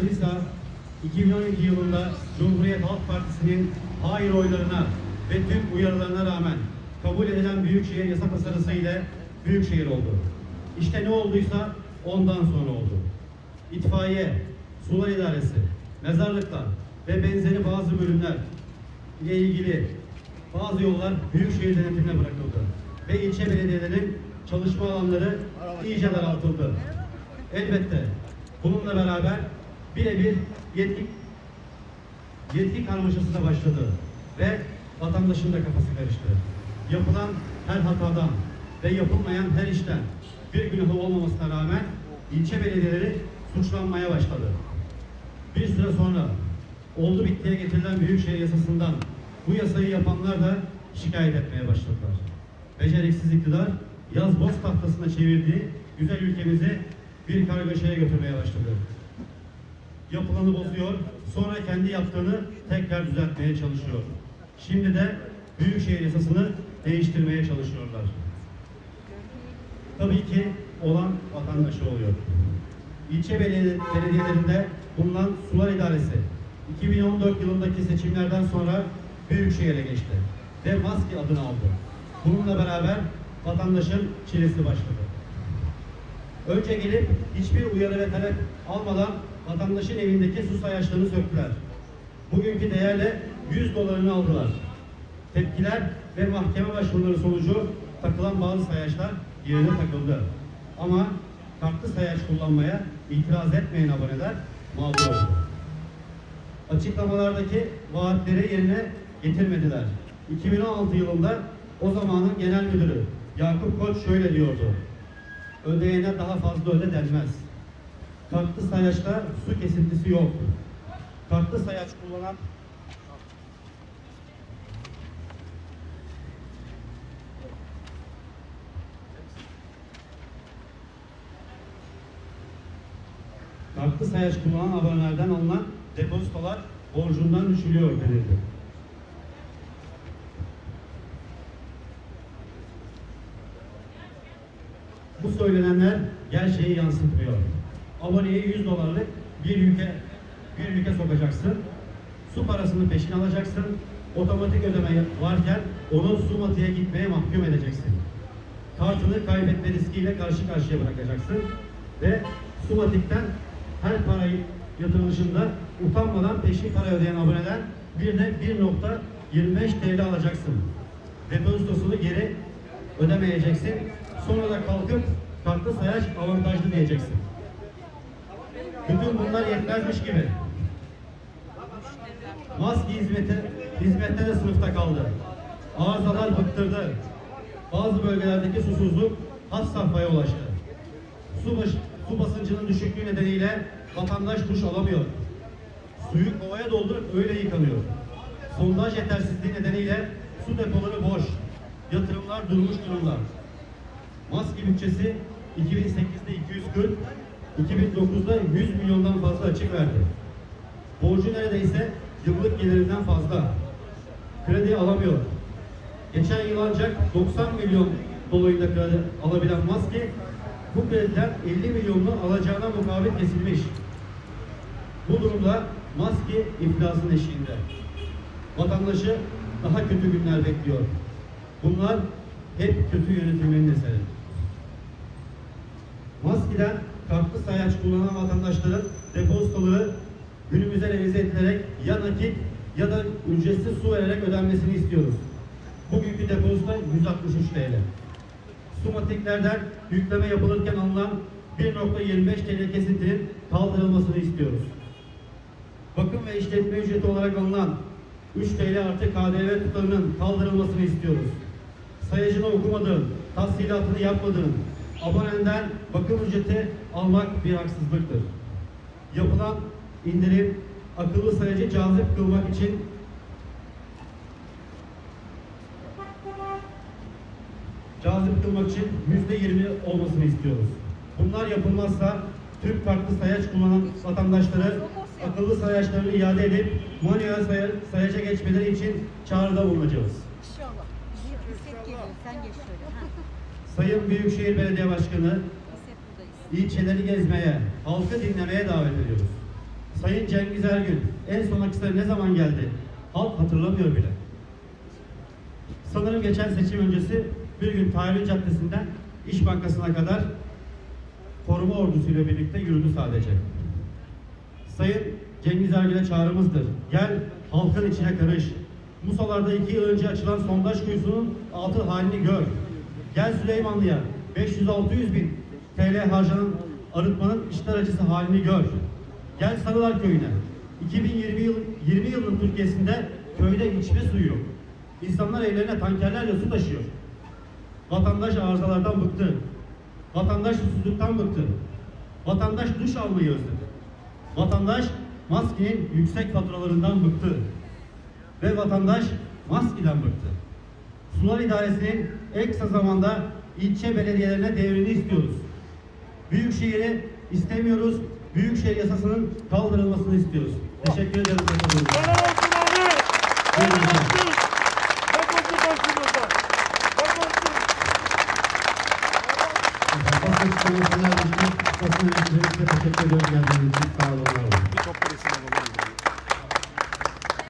Manisa 2012 yılında Cumhuriyet Halk Partisi'nin hayır oylarına ve tüm uyarılarına rağmen kabul edilen Büyükşehir yasa tasarısı ile Büyükşehir oldu. İşte ne olduysa ondan sonra oldu. İtfaiye, sular idaresi, mezarlıklar ve benzeri bazı bölümler ile ilgili bazı yollar Büyükşehir denetimine bırakıldı. Ve ilçe belediyelerin çalışma alanları iyice daraltıldı. Elbette bununla beraber birebir yetki, yetki karmaşası da başladı. Ve vatandaşın da kafası karıştı. Yapılan her hatadan ve yapılmayan her işten bir günahı olmamasına rağmen ilçe belediyeleri suçlanmaya başladı. Bir süre sonra oldu bittiye getirilen Büyükşehir Yasası'ndan bu yasayı yapanlar da şikayet etmeye başladılar. Beceriksiz iktidar yaz boz tahtasına çevirdiği güzel ülkemizi bir kargaşaya götürmeye başladı. Yapılanı bozuyor, sonra kendi yaptığını tekrar düzeltmeye çalışıyor. Şimdi de Büyükşehir Yasası'nı değiştirmeye çalışıyorlar. Tabii ki olan vatandaşı oluyor. İlçe belediye- belediyelerinde bulunan sular idaresi 2014 yılındaki seçimlerden sonra Büyükşehir'e geçti ve maske adını aldı. Bununla beraber vatandaşın çilesi başladı. Önce gelip hiçbir uyarı ve talep almadan vatandaşın evindeki su sayaçlarını söktüler. Bugünkü değerle 100 dolarını aldılar. Tepkiler ve mahkeme başvuruları sonucu takılan bazı sayaçlar yerine takıldı. Ama kartlı sayaç kullanmaya itiraz etmeyen aboneler mağdur oldu. Açıklamalardaki vaatleri yerine getirmediler. 2016 yılında o zamanın genel müdürü Yakup Koç şöyle diyordu. Ödeyene daha fazla öde denmez. Kartlı sayaçta su kesintisi yok. Kartlı sayaç kullanan Kartlı sayaç kullanan abonelerden alınan depozitolar borcundan düşülüyor denildi. Bu söylenenler gerçeği yansıtmıyor. Aboneye 100 dolarlık bir yüke bir yüke sokacaksın. Su parasını peşin alacaksın. Otomatik ödeme varken onu Sumati'ye gitmeye mahkum edeceksin. Kartını kaybetme riskiyle karşı karşıya bırakacaksın. Ve Sumatik'ten her parayı yatırılışında utanmadan peşin para ödeyen aboneden bir de 1.25 TL alacaksın. Depozitosunu geri ödemeyeceksin. Sonra da kalkıp kartlı sayaç avantajlı diyeceksin. Bütün bunlar yetmezmiş gibi. Maske hizmeti, hizmette de sınıfta kaldı. Arızalar bıktırdı. Bazı bölgelerdeki susuzluk has safhaya ulaştı. Su, baş, su basıncının düşüklüğü nedeniyle vatandaş duş alamıyor. Suyu kovaya doldurup öyle yıkanıyor. Sondaj yetersizliği nedeniyle su depoları boş. Yatırımlar durmuş durumda. Maske bütçesi 2008'de 240, 2009'da 100 milyondan fazla açık verdi. Borcu neredeyse yıllık gelirinden fazla. Kredi alamıyor. Geçen yıl ancak 90 milyon dolayında kredi alabilen maske bu krediden 50 milyonunu alacağına mukabil kesilmiş. Bu durumda maske iflasın eşiğinde. Vatandaşı daha kötü günler bekliyor. Bunlar hep kötü yönetilmenin eseri. Maskeden kartlı sayaç kullanan vatandaşların depozitoları günümüze revize edilerek ya nakit ya da ücretsiz su vererek ödenmesini istiyoruz. Bugünkü depozito 163 TL. Sumatiklerden yükleme yapılırken alınan 1.25 TL kesintinin kaldırılmasını istiyoruz. Bakım ve işletme ücreti olarak alınan 3 TL artı KDV tutarının kaldırılmasını istiyoruz. Sayacını okumadığın, tahsilatını yapmadığın, abonenden bakım ücreti almak bir haksızlıktır. Yapılan indirim akıllı sayacı cazip kılmak için cazip kılmak için yüzde yirmi olmasını istiyoruz. Bunlar yapılmazsa tüm farklı sayaç kullanan vatandaşları akıllı sayaçlarını iade edip manuel say- sayaca geçmeleri için çağrıda bulunacağız. İnşallah. Sen geç şöyle. Sayın Büyükşehir Belediye Başkanı, ilçeleri gezmeye, halkı dinlemeye davet ediyoruz. Sayın Cengiz Ergün, en son Akhisar'a ne zaman geldi? Halk hatırlamıyor bile. Sanırım geçen seçim öncesi bir gün Tahrir Caddesi'nden İş Bankası'na kadar koruma ordusuyla birlikte yürüdü sadece. Sayın Cengiz Ergün'e çağrımızdır. Gel halkın içine karış. Musalarda iki yıl önce açılan sondaj kuyusunun altı halini gör. Gel Süleymanlı'ya 500-600 bin TL harcanan arıtmanın işler acısı halini gör. Gel Sarılar Köyü'ne. 2020 yıl 20 yılın Türkiye'sinde köyde içme suyu yok. İnsanlar evlerine tankerlerle su taşıyor. Vatandaş arızalardan bıktı. Vatandaş susuzluktan bıktı. Vatandaş duş almayı özledi. Vatandaş maskenin yüksek faturalarından bıktı. Ve vatandaş maskeden bıktı. Sular İdaresi'nin en kısa zamanda ilçe belediyelerine devrini istiyoruz. Büyükşehir'i istemiyoruz. Büyükşehir yasasının kaldırılmasını istiyoruz. Teşekkür ederim. Helal olsun abi. Helal olsun. Basın açıklamasına ilişkin basın emekçilerimize teşekkür ediyorum geldiğiniz için.